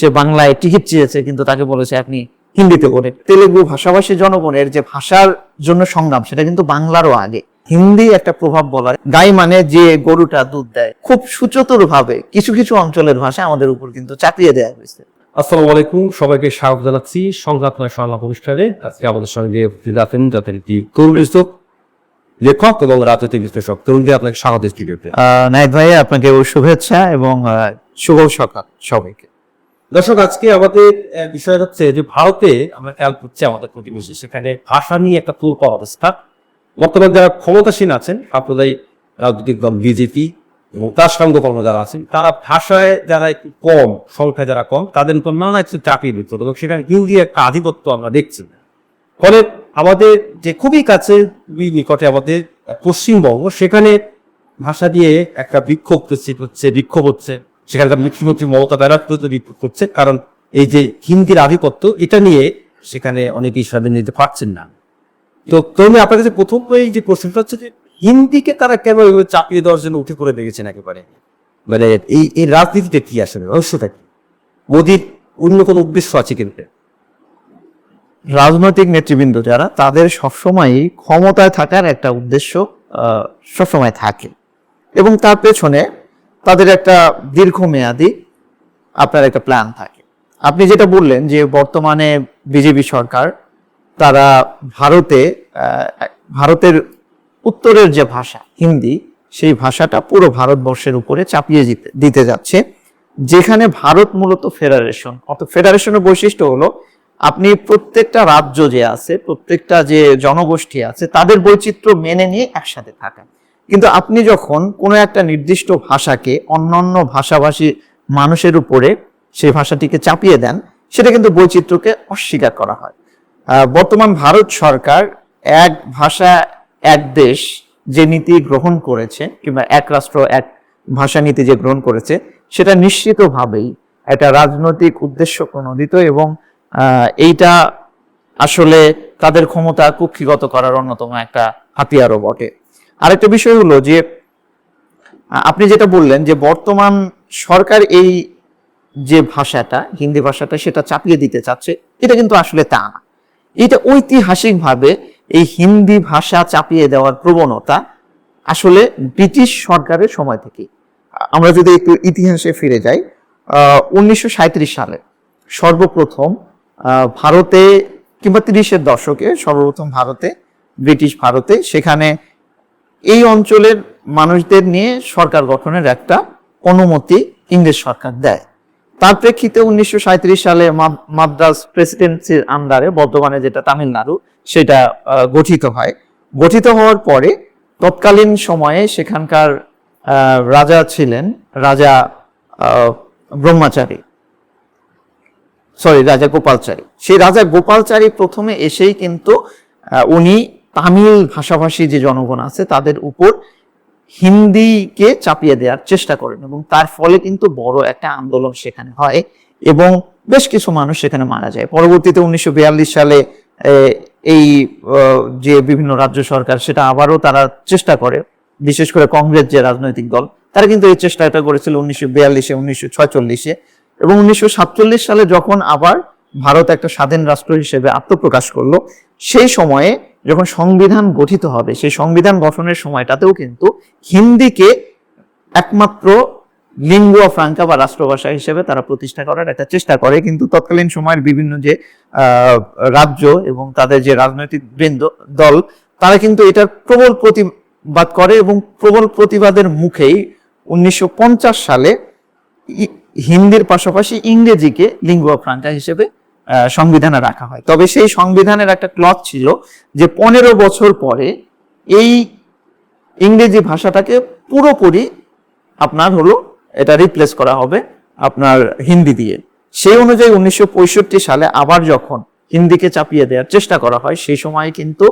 সে বাংলায় টিকিট চেয়েছে কিন্তু তাকে বলেছে আপনি হিন্দিতে বলেন তেলেগু ভাষাভাষী জনগণের যে ভাষার জন্য সংগ্রাম সেটা কিন্তু বাংলারও আগে। হিন্দি একটা প্রভাব বলার গাই মানে যে গরুটা দুধ দেয়। খুব সুচতুর ভাবে কিছু কিছু অঞ্চলের ভাষা আমাদের উপর কিন্তু চাপিয়ে দেওয়া হয়েছে। আসসালামু আলাইকুম সবাইকে স্বাগত জানাচ্ছি। সংঘাত নয় সংলাপ অনুষ্ঠানে। আজকে আমাদের সঙ্গে আছেন যাদের একটি তরুণ লেখক এবং রাজনৈতিক বিশ্লেষক। আপনাকে স্বাগত স্টুডিওতে। নাইদ ভাই আপনাকে শুভেচ্ছা এবং শুভ সকাল সবাইকে। দর্শক, আজকে আমাদের বিষয় হচ্ছে যে ভারতে আমরা খেয়াল করছি আমাদের প্রতিবেশী। সেখানে ভাষা নিয়ে একটা তুলপা অবস্থা। বর্তমানে যারা ক্ষমতাসীন আছেন, সাম্প্রদায়িক রাজনৈতিক দল বিজেপি এবং তার সঙ্গকর্ম যারা আছেন, তারা ভাষায় যারা একটু কম, সংখ্যায় যারা কম, তাদের উপর নানা একটু চাপিয়ে দিত এবং সেখানে হিন্দি একটা আধিপত্য আমরা দেখছি। ফলে আমাদের যে খুবই কাছে নিকটে আমাদের পশ্চিমবঙ্গ, সেখানে ভাষা দিয়ে একটা বিক্ষোভ হচ্ছে বিক্ষোভ হচ্ছে। সেখানে তার মুখ্যমন্ত্রী মমতা ব্যানার্জি করছে। কারণ এই যে হিন্দির আধিপত্য, এটা নিয়ে সেখানে অনেকেই স্বাধীন নিতে পারছেন না। তো তুমি আপনার কাছে প্রথম এই যে প্রশ্নটা হচ্ছে যে হিন্দিকে তারা কেন এভাবে চাপিয়ে দেওয়ার জন্য উঠে করে দেখেছেন একেবারে? মানে এই এই রাজনীতিতে কি আসলে? রহস্যটা কি? মোদির অন্য কোনো উদ্দেশ্য আছে কিন্তু রাজনৈতিক নেতৃবৃন্দ যারা, তাদের সবসময়ই ক্ষমতায় থাকার একটা উদ্দেশ্য সবসময় থাকে। এবং তার পেছনে তাদের একটা দীর্ঘমেয়াদী আপনার একটা প্ল্যান থাকে। আপনি যেটা বললেন যে বর্তমানে বিজেপি সরকার, তারা ভারতে ভারতের উত্তরের যে ভাষা, হিন্দি, সেই ভাষাটা পুরো ভারতবর্ষের উপরে চাপিয়ে দিতে- যাচ্ছে। যেখানে ভারত মূলত ফেডারেশন অত ফেডারেশনের বৈশিষ্ট্য হলো, আপনি প্রত্যেকটা রাজ্য যে আছে, প্রত্যেকটা যে জনগোষ্ঠী আছে, তাদের বৈচিত্র্য মেনে নিয়ে একসাথে থাকা। কিন্তু আপনি যখন কোনো একটা নির্দিষ্ট ভাষাকে অন্যান্য ভাষাভাষী মানুষের উপরে সেই ভাষাটিকে চাপিয়ে দেন, সেটা কিন্তু বৈচিত্র্যকে অস্বীকার করা হয়। বর্তমান ভারত সরকার এক ভাষা, এক দেশ যে নীতি গ্রহণ করেছে, কিংবা এক রাষ্ট্র, এক ভাষা নীতি যে গ্রহণ করেছে, সেটা নিশ্চিতভাবেই একটা রাজনৈতিক উদ্দেশ্য প্রণোদিত এবং এইটা আসলে তাদের ক্ষমতা কুক্ষিগত করার অন্যতম একটা হাতিয়ারও বটে। আরেকটা বিষয় হলো যে আপনি যেটা বললেন যে বর্তমান সরকার এই যে ভাষাটা, হিন্দি ভাষাটা সেটা চাপিয়ে দিতে চাচ্ছে, এটা কিন্তু আসলে তা না। এটা ঐতিহাসিকভাবে এই হিন্দি ভাষা চাপিয়ে দেওয়ার প্রবণতা আসলে ব্রিটিশ সরকারের সময় থেকে আমরা যদি একটু ইতিহাসে ফিরে যাই উনিশশো সাঁইত্রিশ সালে সর্বপ্রথম ভারতে কিংবা তিরিশের দশকে সর্বপ্রথম ভারতে, ব্রিটিশ ভারতে সেখানে এই অঞ্চলের মানুষদের নিয়ে সরকার গঠনের একটা অনুমতি ইংরেজ সরকার দেয়। তার প্রেক্ষিতে উনিশশো সাঁইত্রিশ সালে মা- মাদ্রাজ প্রেসিডেন্সির আন্ডারে, বর্তমানে যেটা তামিলনাড়ু, সেটা গঠিত হয়। গঠিত হওয়ার পরে তৎকালীন সময়ে সেখানকার রাজা ছিলেন, রাজা ব্রহ্মচারী। সরি, রাজা গোপালচারী। সেই রাজা গোপালচারী প্রথমে এসেই কিন্তু উনি তামিল ভাষাভাষী যে জনগণ আছে, তাদের উপর হিন্দিকে চাপিয়ে দেওয়ার চেষ্টা করেন এবং তার ফলে কিন্তু বড় একটা আন্দোলন সেখানে হয় এবং বেশ কিছু মানুষ সেখানে মারা যায়। পরবর্তীতে উনিশশো বিয়াল্লিশ সালে এই যে বিভিন্ন রাজ্য সরকার, সেটা আবারও তারা চেষ্টা করে। বিশেষ করে কংগ্রেস যে রাজনৈতিক দল, তারা কিন্তু এই চেষ্টাটা করেছিল উনিশশো বিয়াল্লিশে, উনিশশো ছয়চল্লিশে এবং উনিশশো সাতচল্লিশ সালে যখন আবার ভারত একটা স্বাধীন রাষ্ট্র হিসেবে আত্মপ্রকাশ করল, সেই সময়ে যখন সংবিধান গঠিত হবে, সেই সংবিধান গঠনের সময়টাতেও কিন্তু হিন্দিকে একমাত্র লিঙ্গুয়া ফ্রাঙ্কা বা রাষ্ট্রভাষা হিসেবে তারা প্রতিষ্ঠা করার একটা চেষ্টা করে। কিন্তু তৎকালীন সময়ের বিভিন্ন যে রাজ্য এবং তাদের যে রাজনৈতিক বৃন্দ, দল, তারা কিন্তু এটার প্রবল প্রতিবাদ করে এবং প্রবল প্রতিবাদের মুখেই উনিশশো পঞ্চাশ সালে হিন্দির পাশাপাশি ইংরেজিকে লিঙ্গুয়া ফ্রাঙ্কা হিসেবে সংবিধানে রাখা হয়। তবে সেই সংবিধানের একটা ক্লথ ছিল যে পনেরো বছর পরে এই ইংরেজি ভাষাটাকে পুরোপুরি আপনার হলো এটা রিপ্লেস করা হবে আপনার হিন্দি দিয়ে। সেই অনুযায়ী উনিশশো পঁয়ষট্টি সালে আবার যখন হিন্দিকে চাপিয়ে দেওয়ার চেষ্টা করা হয়, সেই সময় কিন্তু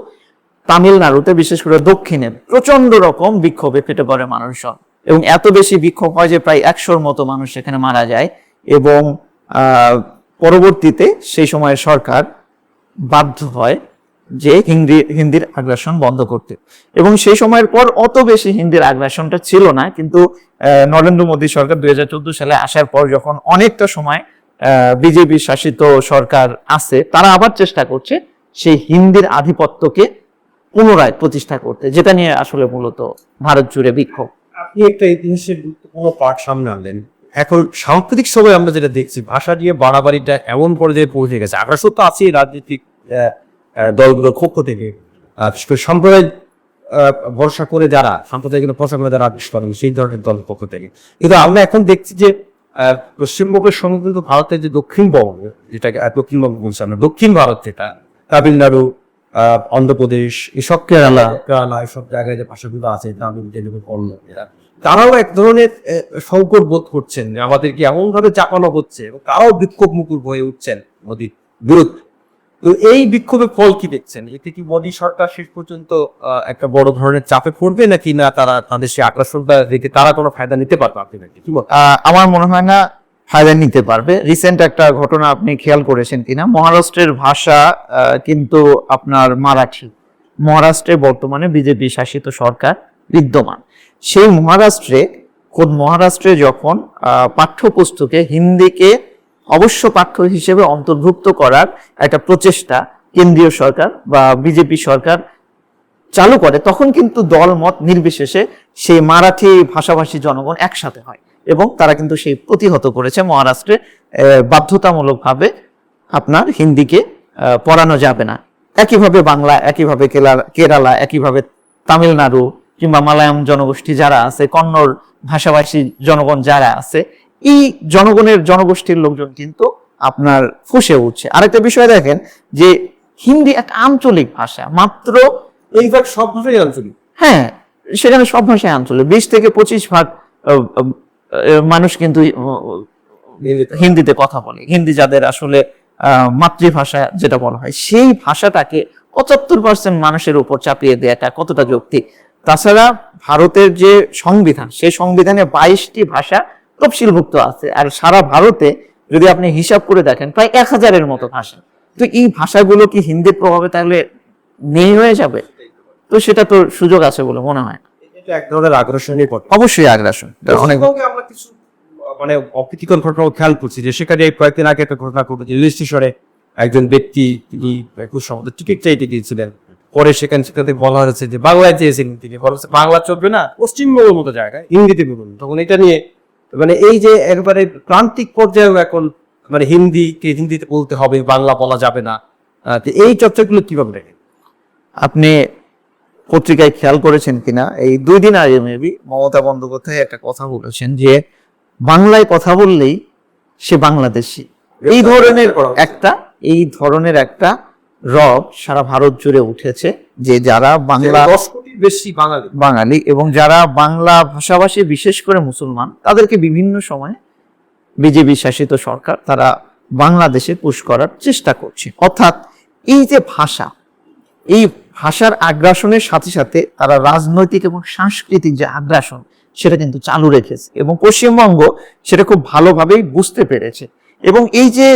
তামিলনাড়ুতে, বিশেষ করে দক্ষিণে প্রচণ্ড রকম বিক্ষোভে ফেটে পড়ে মানুষজন। এবং এত বেশি বিক্ষোভ হয় যে প্রায় একশোর মতো মানুষ সেখানে মারা যায় এবং পরবর্তীতে সেই সময়ের সরকার বাধ্য হয় যে হিন্দি, হিন্দির আগ্রাসন বন্ধ করতে। এবং সেই সময়ের পর অত বেশি হিন্দির আগ্রাসনটা ছিল না, কিন্তু নরেন্দ্র মোদী সরকার দুই সালে আসার পর যখন অনেকটা সময় বিজেপি শাসিত সরকার আছে, তারা আবার চেষ্টা করছে সেই হিন্দির আধিপত্যকে পুনরায় প্রতিষ্ঠা করতে, যেটা নিয়ে আসলে মূলত ভারত জুড়ে বিক্ষোভ। আপনি একটা ইতিহাসের গুরুত্বপূর্ণ পাঠ সামনে আনলেন। এখন সাম্প্রতিক সময় আমরা যেটা দেখছি, ভাষা নিয়ে বাড়াবাড়িটা এমন পর্যায়ে পৌঁছে গেছে। আগ্রাসন তো আছেই রাজনৈতিক দলগুলোর পক্ষ থেকে সম্প্রদায় ভরসা করে যারা, সাম্প্রদায়িক ভরসা করে যারা আদেশ করেন সেই ধরনের দলের পক্ষ থেকে। কিন্তু আমরা এখন দেখছি যে পশ্চিমবঙ্গের সঙ্গে ভারতের যে দক্ষিণবঙ্গ যেটাকে দক্ষিণবঙ্গ বলছি আমরা, দক্ষিণ ভারত যেটা, তামিলনাড়ু অন্ধ্রপ্রদেশ, এসব কেরালা কেরালা, এসব জায়গায় যে ভাষাগুলো আছে, তামিল, তেলুগু, কন্নড়, এরা। তারাও এক ধরনের সংকট বোধ করছেন আমাদেরকে এমন ভাবে চাপানো হচ্ছে এবং তারাও বিক্ষোভ মুকুর হয়ে উঠছেন মোদির বিরুদ্ধে। তো এই বিক্ষোভের ফল কি দেখছেন? এতে কি মোদী সরকার শেষ পর্যন্ত একটা বড় ধরনের চাপে পড়বে নাকি না তারা তাদের সেই আগ্রাসনটা দেখে তারা কোনো ফায়দা নিতে পারবে আপনি নাকি? আমার মনে হয় না ফায়দা নিতে পারবে। রিসেন্ট একটা ঘটনা আপনি খেয়াল করেছেন কিনা? মহারাষ্ট্রের ভাষা কিন্তু আপনার মারাঠি। মহারাষ্ট্রে বর্তমানে বিজেপি শাসিত সরকার। বিদ্যমান। সেই মহারাষ্ট্রে, কোন মহারাষ্ট্রে যখন পাঠ্যপুস্তকে হিন্দিকে অবশ্য পাঠ্য হিসেবে অন্তর্ভুক্ত করার একটা প্রচেষ্টা কেন্দ্রীয় সরকার বা বিজেপি সরকার চালু করে, তখন কিন্তু দল মত নির্বিশেষে সেই মারাঠি ভাষাভাষী জনগণ একসাথে হয় এবং তারা কিন্তু সেই প্রতিহত করেছে মহারাষ্ট্রে বাধ্যতামূলকভাবে আপনার হিন্দিকে পড়ানো যাবে না। একইভাবে বাংলা, একইভাবে কেরালা, একইভাবে তামিলনাড়ু কিংবা মালায়াম জনগোষ্ঠী যারা আছে কন্নড় ভাষাভাষী জনগণ যারা আছে এই জনগণের জনগোষ্ঠীর লোকজন কিন্তু আপনার ফুসে উঠছে। আরেকটা বিষয় দেখেন যে হিন্দি একটা আঞ্চলিক ভাষা মাত্র এইবার সব ভাষাই আঞ্চলিক? হ্যাঁ সেখানে সব ভাষায় আঞ্চলিক। বিশ থেকে পঁচিশ ভাগ মানুষ কিন্তু হিন্দিতে। কথা বলে। হিন্দি যাদের আসলে মাতৃভাষা যেটা বলা হয় সেই ভাষাটাকে পঁচাত্তর পার্সেন্ট মানুষের উপর চাপিয়ে দেওয়াটা কতটা যৌক্তিক? তাছাড়া ভারতের যে সংবিধান সেই সংবিধানে বাইশটি ভাষা তফসিলভুক্ত আছে আর সারা ভারতে যদি আপনি হিসাব করে দেখেন প্রায় এক হাজারের মতো ভাষা। তো এই ভাষাগুলো কি হিন্দির প্রভাবে তাহলে নেই হয়ে যাবে? তো সেটা তো সুযোগ আছে বলে মনে হয় এটা এক ধরনের আগ্রাসনের পথ অবশ্যই আগ্রাসন। অনেক আমরা কিছু মানে অপ্রীতিকর ঘটনাও খেয়াল করছি যে সেখানে এই কয়েকদিন আগে একটা ঘটনা ঘটেছে। রেল স্টেশনে একজন ব্যক্তি তিনি টিকিট চাইতে গিয়েছিলেন পরে সেখানে সেখানে বলা হয়েছে যে বাংলায় চেয়েছেন তিনি বলা হচ্ছে বাংলা চলবে না পশ্চিমবঙ্গের মতো জায়গায় হিন্দিতে বলুন। তখন এটা নিয়ে মানে এই যে একবারে প্রান্তিক পর্যায়েও এখন মানে হিন্দিকে হিন্দিতে বলতে হবে বাংলা বলা যাবে না। এই চর্চাগুলো কীভাবে দেখেন? আপনি পত্রিকায় খেয়াল করেছেন কিনা? এই দুই দিন আগে মেবি মমতা বন্দ্যোপাধ্যায় একটা কথা বলেছেন যে বাংলায় কথা বললেই সে বাংলাদেশি। এই ধরনের একটা এই ধরনের একটা রব সারা ভারত জুড়ে উঠেছে যে যারা বাংলা বেশি বাঙালি। বাঙালি এবং যারা বাংলা ভাষাভাষী বিশেষ করে মুসলমান তাদেরকে বিভিন্ন সময়ে বিজেপি শাসিত সরকার তারা বাংলাদেশে পুশ করার চেষ্টা করছে। অর্থাৎ এই যে ভাষা এই ভাষার আগ্রাসনের সাথে সাথে তারা রাজনৈতিক এবং সাংস্কৃতিক যে আগ্রাসন সেটা কিন্তু চালু রেখেছে এবং পশ্চিমবঙ্গ সেটা খুব ভালোভাবেই বুঝতে পেরেছে। এবং এই যে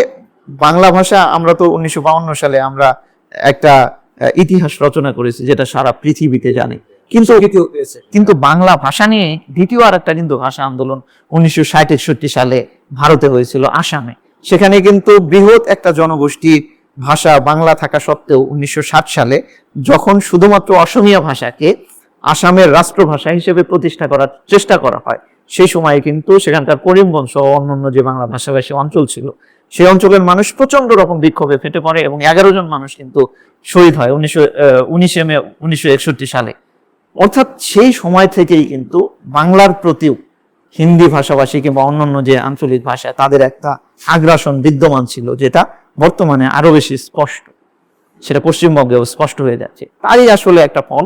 বাংলা ভাষা আমরা তো উনিশশো সালে আমরা একটা ইতিহাস রচনা করেছি যেটা সারা পৃথিবীতে জানে। কিন্তু কিন্তু বাংলা ভাষা নিয়ে দ্বিতীয় আর একটা কিন্তু ভাষা আন্দোলন উনিশশো ষাট একষট্টি সালে ভারতে হয়েছিল আসামে। সেখানে কিন্তু বৃহৎ একটা জনগোষ্ঠীর ভাষা বাংলা থাকা সত্ত্বেও উনিশশো ষাট সালে যখন শুধুমাত্র অসমীয়া ভাষাকে আসামের রাষ্ট্রভাষা হিসেবে প্রতিষ্ঠা করার চেষ্টা করা হয় সেই সময়ে কিন্তু সেখানকার করিমগঞ্জ সহ অন্যান্য যে বাংলা ভাষাভাষী অঞ্চল ছিল সেই অঞ্চলের মানুষ প্রচণ্ড রকম বিক্ষোভে ফেটে পড়ে এবং এগারো জন মানুষ কিন্তু শহীদ হয় উনিশশো উনিশে মে উনিশশো একষট্টি সালে। অর্থাৎ সেই সময় থেকেই কিন্তু বাংলার প্রতিও হিন্দি ভাষাভাষী কিংবা অন্যান্য যে আঞ্চলিক ভাষা, তাদের একটা আগ্রাসন বিদ্যমান ছিল, যেটা বর্তমানে আরও বেশি স্পষ্ট। সেটা পশ্চিমবঙ্গেও স্পষ্ট হয়ে যাচ্ছে। তারই আসলে একটা ফল।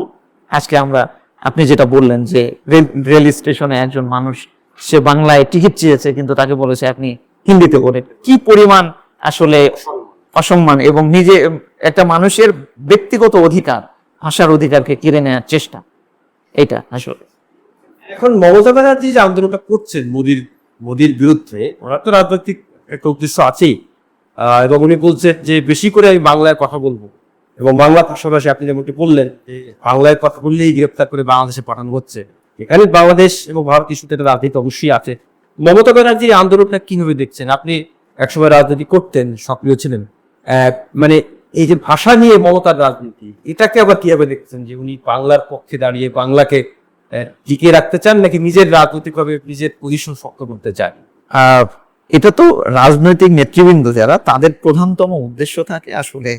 আজকে আমরা, আপনি যেটা বললেন যে রেল রেল স্টেশনে একজন মানুষ, সে বাংলায় টিকিট চেয়েছে, কিন্তু তাকে বলেছে আপনি হিন্দিতে বলেন কি পরিমাণ আসলে অসম্মান এবং নিজে একটা মানুষের ব্যক্তিগত অধিকার, ভাষার অধিকারকে কেড়ে নেওয়ার চেষ্টা এটা আসলে। এখন মমতা ব্যানার্জি যে আন্দোলনটা করছেন মোদির মোদির বিরুদ্ধে, ওনার তো রাজনৈতিক একটা উদ্দেশ্য আছেই। এবং উনি বলছেন যে বেশি করে আমি বাংলায় কথা বলব। এবং বাংলা পাশাপাশি আপনি যেমনটি বললেন, যে বাংলায় কথা বললেই গ্রেপ্তার করে বাংলাদেশে পাঠানো হচ্ছে। এখানে বাংলাদেশ এবং ভারত ইস্যুতে একটা রাজনীতি অবশ্যই আছে। মমতা ব্যানার্জি এই আন্দোলনটা কীভাবে দেখছেন? আপনি একসময় রাজনীতি করতেন, সক্রিয় ছিলেন। মানে এই যে ভাষা নিয়ে মমতার রাজনীতি, এটাকে আবার কীভাবে দেখছেন যে উনি বাংলার পক্ষে দাঁড়িয়ে বাংলাকে টিকিয়ে রাখতে চান নাকি নিজের রাজনৈতিকভাবে নিজের পজিশন শক্ত করতে চান? এটা তো রাজনৈতিক নেতৃবৃন্দ যারা, তাদের প্রধানতম উদ্দেশ্য থাকে আসলে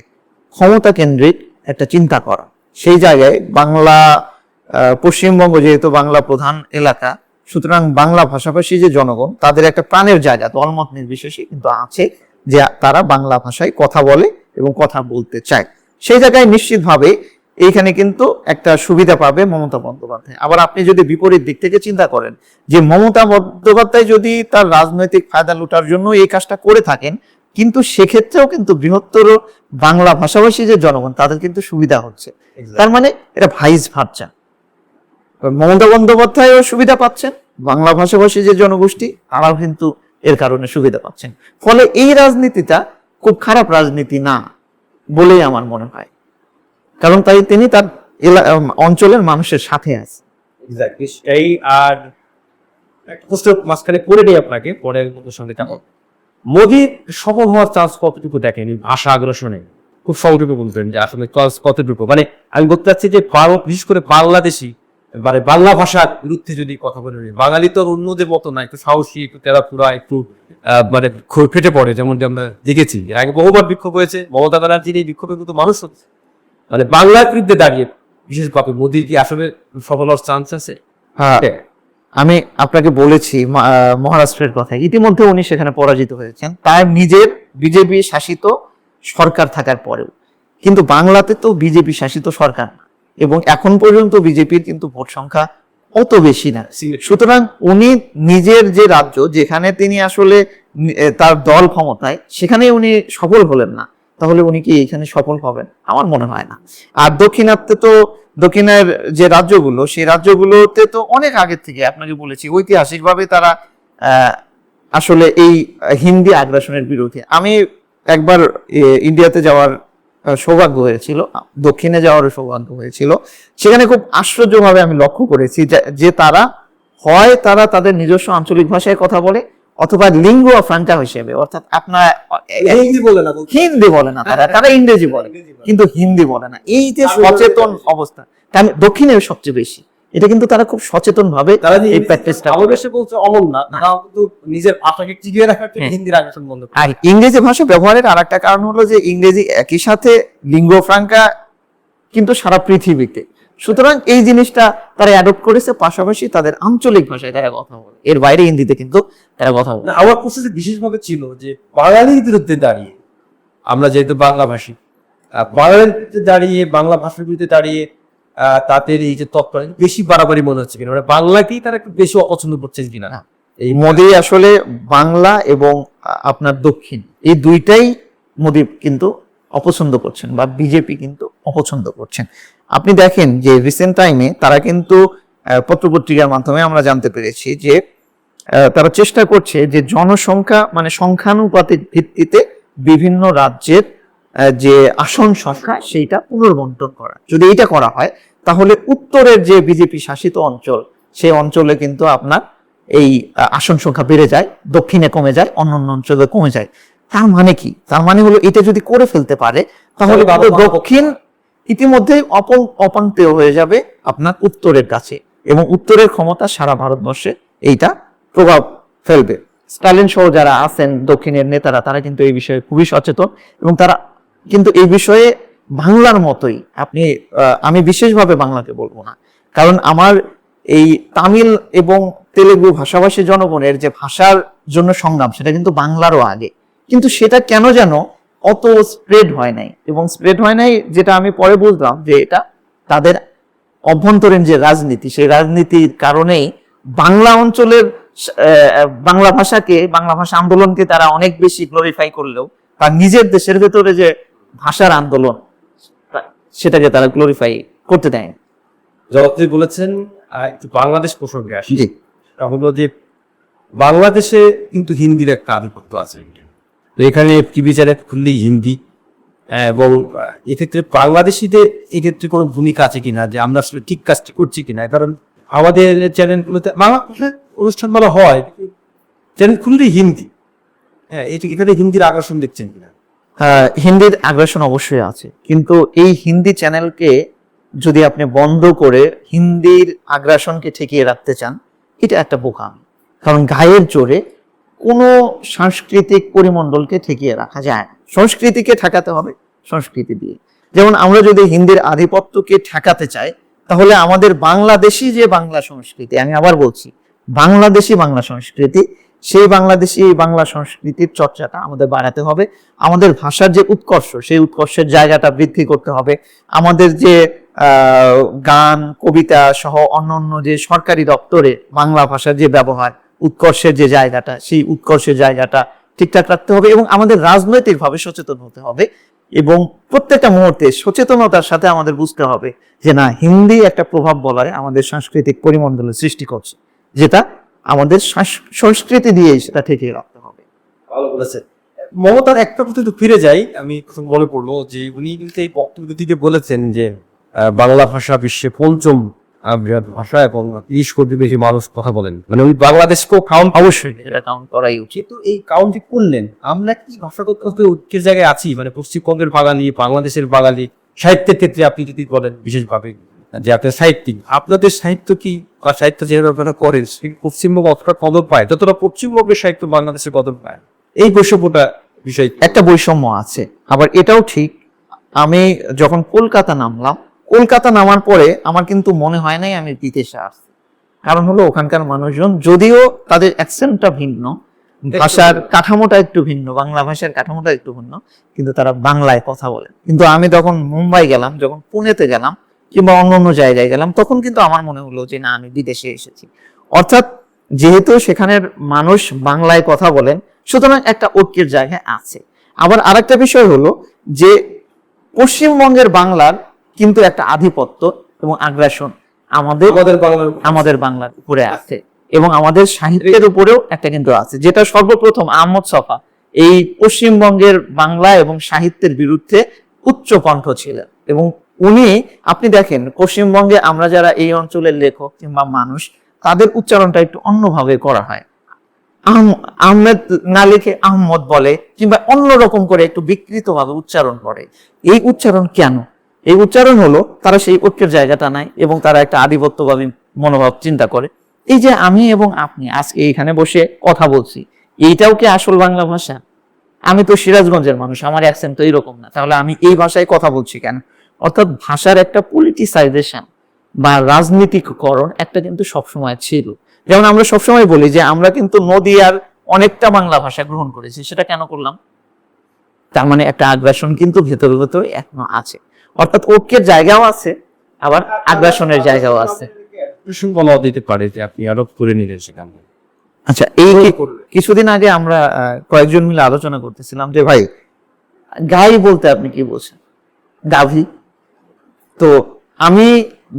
ক্ষমতা কেন্দ্রিক একটা চিন্তা করা। সেই জায়গায় বাংলা পশ্চিমবঙ্গ যেহেতু বাংলা প্রধান এলাকা সুতরাং বাংলা ভাষাভাষী যে জনগণ তাদের একটা প্রাণের জায়গা দলমত নির্বিশেষে কিন্তু আছে যে তারা বাংলা ভাষায় কথা বলে এবং কথা বলতে চায়। সেই জায়গায় নিশ্চিতভাবে এইখানে কিন্তু একটা সুবিধা পাবে মমতা বন্দ্যোপাধ্যায়। আবার আপনি যদি বিপরীত দিক থেকে চিন্তা করেন যে মমতা বন্দ্যোপাধ্যায় যদি তার রাজনৈতিক ফায়দা লুটার জন্য এই কাজটা করে থাকেন কিন্তু সেক্ষেত্রেও কিন্তু বৃহত্তর বাংলা ভাষাভাষী যে জনগণ তাদের কিন্তু সুবিধা হচ্ছে। তার মানে এটা ভাইস ভার্চা মমতা বন্দ্যোপাধ্যায়ও সুবিধা পাচ্ছেন, বাংলা ভাষাভাষী যে জনগোষ্ঠী, তারাও কিন্তু এর কারণে সুবিধা পাচ্ছেন। ফলে এই রাজনীতিটা খুব খারাপ রাজনীতি না বলেই আমার মনে হয়। কারণ তাই তিনি তার অঞ্চলের মানুষের সাথে আছে এই আর মাঝখানে করে নেই আপনাকে, পরে সঙ্গে যাব মোদির সফল হওয়ার চান্স কতটুকু দেখেন? ভাষা আগ্রাসনে খুব সংক্ষেপে বলবেন যে আসলে কতটুকু? মানে আমি বলতে চাচ্ছি যে বিশেষ করে বাংলাদেশি মানে বাংলা ভাষার বিরুদ্ধে যদি কথা বলে বাঙালি তো অন্যদের মতো না, একটু সাহসী, একটু তেরাপুরা একটু মানে ফেটে পড়ে, যেমন আমরা দেখেছি। আগে বহুবার বিক্ষোভ হয়েছে, মমতা ব্যানার্জির এই বিক্ষোভে কিন্তু মানুষ হচ্ছে। মানে বাংলার বিরুদ্ধে দাঁড়িয়ে, বিশেষভাবে মোদির কি আসলে সফল হওয়ার চান্স আছে? হ্যাঁ আমি আপনাকে বলেছি মহারাষ্ট্রের কথা ইতিমধ্যে উনি সেখানে পরাজিত হয়েছেন। তার নিজের বিজেপি শাসিত সরকার থাকার পরেও। কিন্তু বাংলাতে তো বিজেপি শাসিত সরকার না। এবং এখন পর্যন্ত বিজেপির কিন্তু ভোট সংখ্যা অত বেশি না। সুতরাং উনি নিজের যে রাজ্য যেখানে তিনি আসলে তার দল ক্ষমতায় সেখানে উনি সফল হলেন না। তাহলে উনি কি এখানে সফল হবেন? আমার মনে হয় না। আর দক্ষিণাত্যে তো দক্ষিণের যে রাজ্যগুলো সেই রাজ্যগুলোতে তো অনেক আগের থেকে আপনাকে বলেছি ঐতিহাসিকভাবে তারা আসলে এই হিন্দি আগ্রাসনের বিরুদ্ধে। আমি একবার ইন্ডিয়াতে যাওয়ার সৌভাগ্য হয়েছিল দক্ষিণে যাওয়ারও সৌভাগ্য হয়েছিল। সেখানে খুব আশ্চর্যভাবে আমি লক্ষ্য করেছি যে- তারা হয় তারা তাদের নিজস্ব আঞ্চলিক ভাষায় কথা বলে অথবা লিঙ্গুয়া ফ্রান্টা হিসেবে অর্থাৎ আপনার হিন্দি বলে না হিন্দি বলে না তারা তারা ইংরেজি বলে কিন্তু হিন্দি বলে না। এই যে সচেতন অবস্থা। দক্ষিণের দক্ষিণে সবচেয়ে বেশি। এটা কিন্তু তারা খুব সচেতন ভাবে এই প্র্যাকটিসটা দেশে বলছে অমন না। কিন্তু নিজের ভাষাকে টিকিয়ে রাখার হ্যাঁ। হিন্দির আগ্রাসন বন্ধ আর ইংরেজি ভাষা ব্যবহারের আর একটা কারণ হলো যে ইংরেজি একই সাথে লিঙ্গো ফ্রাঙ্কা কিন্তু সারা পৃথিবীতে। সুতরাং এই জিনিসটা তারা অ্যাডপ্ট করেছে পাশাপাশি তাদের আঞ্চলিক ভাষায় তারা কথা বলে। এর বাইরে হিন্দিতে কিন্তু তারা কথা বলে। আমার প্রসেসে বিশেষভাবে ছিল যে বাঙালির বিরুদ্ধে দাঁড়িয়ে আমরা যেহেতু বাংলা ভাষী বাঙালির দাঁড়িয়ে বাংলা ভাষার বিরুদ্ধে দাঁড়িয়ে তাদের এই যে তত্ত্ব বেশি বাড়াবাড়ি মনে হচ্ছে কিনা? মানে বাংলাকেই তারা একটু বেশি অপছন্দ করছে কিনা? না। এই মোদি আসলে বাংলা এবং আপনার দক্ষিণ এই দুইটাই মোদি কিন্তু অপছন্দ করছেন বা বিজেপি কিন্তু অপছন্দ করছেন। আপনি দেখেন যে রিসেন্ট টাইমে তারা কিন্তু পত্রপত্রিকার মাধ্যমে আমরা জানতে পেরেছি যে তারা চেষ্টা করছে যে জনসংখ্যা মানে সংখ্যানুপাতিক ভিত্তিতে বিভিন্ন রাজ্যের যে আসন সংখ্যা সেইটা পুনর্বন্টন করা যদি এটা করা হয় তাহলে উত্তরের যে বিজেপি শাসিত অঞ্চল সেই অঞ্চলে কিন্তু আপনার এই আসন সংখ্যা বেড়ে যায় দক্ষিণে কমে যায় অন্য অন্য অঞ্চলে কমে যায়। তার মানে কি? তার মানে হলো এটা যদি করে ফেলতে পারে তাহলে দক্ষিণ ইতিমধ্যে অপন অপান্তেয় হয়ে যাবে আপনার উত্তরের কাছে এবং উত্তরের ক্ষমতা সারা ভারতবর্ষে এইটা প্রভাব ফেলবে। স্টালিন সহ যারা আছেন দক্ষিণের নেতারা তারা কিন্তু এই বিষয়ে খুবই সচেতন এবং তারা কিন্তু এই বিষয়ে বাংলার মতোই। আপনি আমি বিশেষভাবে বাংলাকে বলব না। কারণ আমার এই তামিল এবং তেলেগু ভাষাভাষী জনগণের যে ভাষার জন্য সংগ্রাম, সেটা কিন্তু বাংলারও আগে। কিন্তু সেটা কেন যেন অত স্প্রেড হয় নাই? এবং স্প্রেড হয় নাই যেটা আমি পরে বুঝলাম যে এটা তাদের অভ্যন্তরীণ যে রাজনীতি, সেই রাজনীতির কারণেই বাংলা অঞ্চলের বাংলা ভাষাকে, বাংলা ভাষা আন্দোলনকে তারা অনেক বেশি গ্লোরিফাই করলেও, তার নিজের দেশের ভেতরে যে ভাষার আন্দোলন সেটাকে তারা গ্লোরিফাই করতে দেয়। জগৎজি বলেছেন একটু বাংলাদেশ প্রসঙ্গে আসি। জি। তা হলো যে বাংলাদেশে কিন্তু হিন্দির একটা আধিপত্য আছে তো এখানে টিভি চ্যানেল খুললেই হিন্দি এবং এক্ষেত্রে বাংলাদেশিদের এক্ষেত্রে কোনো ভূমিকা আছে কিনা যে আমরা আসলে ঠিক কাজটি করছি কিনা? কারণ আমাদের চ্যানেলগুলোতে বাংলা ভাষায় অনুষ্ঠান বলা হয় চ্যানেল খুললেই হিন্দি। হ্যাঁ এটি এখানে হিন্দির আকর্ষণ দেখছেন কিনা? হিন্দির আগ্রাসন অবশ্যই আছে। কিন্তু এই হিন্দি চ্যানেলকে যদি আপনি বন্ধ করে হিন্দির আগ্রাসনকে ঠেকিয়ে রাখতে চান, এটা একটা বোকাম। কারণ গায়ের জোরে কোনো সাংস্কৃতিক পরিমণ্ডলকে ঠেকিয়ে রাখা যায় না। সংস্কৃতিকে ঠেকাতে হবে সংস্কৃতি দিয়ে। যেমন আমরা যদি হিন্দির আধিপত্যকে ঠেকাতে চাই, তাহলে আমাদের বাংলাদেশি যে বাংলা সংস্কৃতি, আমি আবার বলছি, বাংলাদেশি বাংলা সংস্কৃতি সেই বাংলাদেশি বাংলা সংস্কৃতির চর্চাটা আমাদের বাড়াতে হবে। আমাদের ভাষার যে উৎকর্ষ, সেই উৎকর্ষের জায়গাটা বৃদ্ধি করতে হবে। আমাদের যে গান, কবিতা সহ অন্যান্য যে সরকারি দপ্তরে বাংলা ভাষার যে ব্যবহার, উৎকর্ষের যে জায়গাটা, সেই উৎকর্ষের জায়গাটা ঠিকঠাক রাখতে হবে এবং আমাদের রাজনৈতিকভাবে সচেতন হতে হবে এবং প্রত্যেকটা মুহূর্তে সচেতনতার সাথে আমাদের বুঝতে হবে যে না, হিন্দি একটা প্রভাব বলায় আমাদের সাংস্কৃতিক পরিমণ্ডলের সৃষ্টি করছে। যেটা আমাদের সংস্কৃতি দিয়েই সেটা ঠেকিয়ে রাখতে হবে। ভালো বলেছেন। মমতার একটা কথা একটু ফিরে যাই আমি মনে পড়ল যে উনি কিন্তু এই বক্তব্য দিতে বলেছেন যে বাংলা ভাষা বিশ্বে পঞ্চম বৃহৎ ভাষা এবং তিরিশ কোটি বেশি মানুষ কথা বলেন। মানে উনি বাংলাদেশকেও কাউন্ট অবশ্যই। এটা কাউন্ট করাই উচিত। তো এই কাউন্টি করলেন। আমরা কি ভাষাগত ঐক্যের জায়গায় আছি? মানে পশ্চিমবঙ্গের বাঙালি বাংলাদেশের বাঙালি সাহিত্যের ক্ষেত্রে আপনি যদি বলেন বিশেষভাবে। যে আপনার সাহিত্যিক আপনাদের সাহিত্য কি? বা সাহিত্য যেভাবে আপনারা করেন সেই পশ্চিমবঙ্গ অতটা কদর পায়? যতটা পশ্চিমবঙ্গের সাহিত্য বাংলাদেশের কদর পায়? এই বৈষম্যটা বিষয় একটা বৈষম্য আছে আবার এটাও ঠিক। আমি যখন কলকাতা নামলাম কলকাতা নামার পরে আমার কিন্তু মনে হয় নাই আমি বিদেশে আসছি। কারণ হলো ওখানকার মানুষজন যদিও তাদের অ্যাকসেন্টটা ভিন্ন ভাষার কাঠামোটা একটু ভিন্ন বাংলা ভাষার কাঠামোটা একটু ভিন্ন কিন্তু তারা বাংলায় কথা বলে। কিন্তু আমি তখন মুম্বাই গেলাম যখন পুনেতে গেলাম কিংবা অন্য অন্য জায়গায় গেলাম তখন কিন্তু আমার মনে হলো যে না আমি বিদেশে এসেছি। অর্থাৎ যেহেতু সেখানের মানুষ বাংলায় কথা বলেন সুতরাং একটা ঐক্যের জায়গায় আছে। আবার আরেকটা বিষয় হলো যে পশ্চিমবঙ্গের বাংলার কিন্তু একটা আধিপত্য এবং আগ্রাসন আমাদের আমাদের বাংলার আমাদের বাংলার উপরে আছে এবং আমাদের সাহিত্যের উপরেও একটা কিন্তু আছে যেটা সর্বপ্রথম আহমদ সফা এই পশ্চিমবঙ্গের বাংলা এবং সাহিত্যের বিরুদ্ধে উচ্চ কণ্ঠ ছিলেন এবং উনি, আপনি দেখেন, পশ্চিমবঙ্গে আমরা যারা এই অঞ্চলের লেখক কিংবা মানুষ, তাদের উচ্চারণটা একটু অন্যভাবে করা হয়। আহম- আহমেদ না লিখে আহমদ বলে, কিংবা অন্যরকম করে একটু বিকৃত ভাবে উচ্চারণ করে। এই উচ্চারণ কেন? এই উচ্চারণ হলো, তারা সেই ঐক্যের জায়গাটা নাই এবং তারা একটা আধিপত্যবাদী মনোভাব চিন্তা করে। এই যে আমি এবং আপনি, আজকে এইখানে বসে কথা বলছি, এইটাও কি আসল বাংলা ভাষা? আমি তো সিরাজগঞ্জের মানুষ, আমার অ্যাকসেন্ট তো এইরকম না। তাহলে আমি এই ভাষায় কথা বলছি কেন? অর্থাৎ ভাষার একটা পলিটিসাইজেশন বা রাজনীতিকরণ একটা কিন্তু সবসময় ছিল। যেমন আমরা সবসময় বলি যে আমরা কিন্তু নদীয়ার অনেকটা বাংলা ভাষা গ্রহণ করেছি। সেটা কেন করলাম? তার মানে একটা আগ্রাসন কিন্তু ভেতরে ভেতরে এখনও আছে। অর্থাৎ ঐক্যের জায়গাও আছে আবার আগ্রাসনের জায়গাও আছে। বলা দিতে পারে যে আপনি আরোপ করে নিলেন সেখানে। আচ্ছা এই কিছুদিন আগে আমরা কয়েকজন মিলে আলোচনা করতেছিলাম যে ভাই গাই বলতে আপনি কি বলছেন গাভী? তো আমি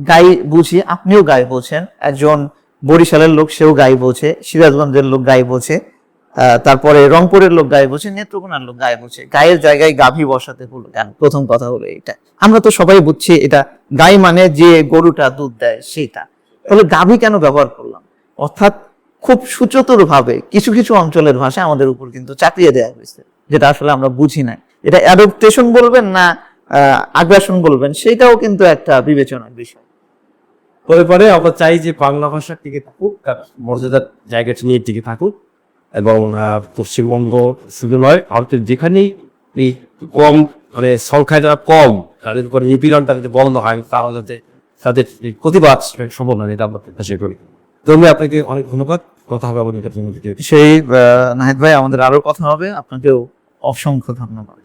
গাই বুঝি আপনিও গাই বোঝেন একজন বরিশালের লোক সেও গাই বোঝে সিরাজগঞ্জের লোক গাই আহ, তারপরে রংপুরের লোক গায়ে বোঝে নেত্রকোনার লোক গায়ে বোঝে গায়ের জায়গায় গাভী বসাতে হলো কেন? প্রথম কথা হলো এটা আমরা তো সবাই বুঝছি এটা গাই মানে যে গরুটা দুধ দেয় সেটা তাহলে গাভী কেন ব্যবহার করলাম? অর্থাৎ খুব সুচতুর ভাবে কিছু কিছু অঞ্চলের ভাষা আমাদের উপর কিন্তু চাপিয়ে দেওয়া হয়েছে যেটা আসলে আমরা বুঝি না এটা অ্যাডপ্টেশন বলবেন না আগ্রাসন বলবেন সেটাও কিন্তু একটা বিবেচনার বিষয়। পরে পরে আমরা চাই যে বাংলা ভাষা টিকে থাকুক তার মর্যাদার জায়গাটা নিয়ে টিকে থাকুক এবং পশ্চিমবঙ্গ শুধু নয় ভারতের যেখানেই এই কম মানে সংখ্যায় যারা কম তাদের উপর নিপীড়নটা যাতে বন্ধ হয় তাহলে যাতে তাদের প্রতিবাদ সম্ভব নয় এটা আমরা প্রত্যাশা করি। তো আমি আপনাকে অনেক ধন্যবাদ। কথা হবে আমাদের সেই নাহিদ ভাই আমাদের আরও কথা হবে। আপনাকেও অসংখ্য ধন্যবাদ।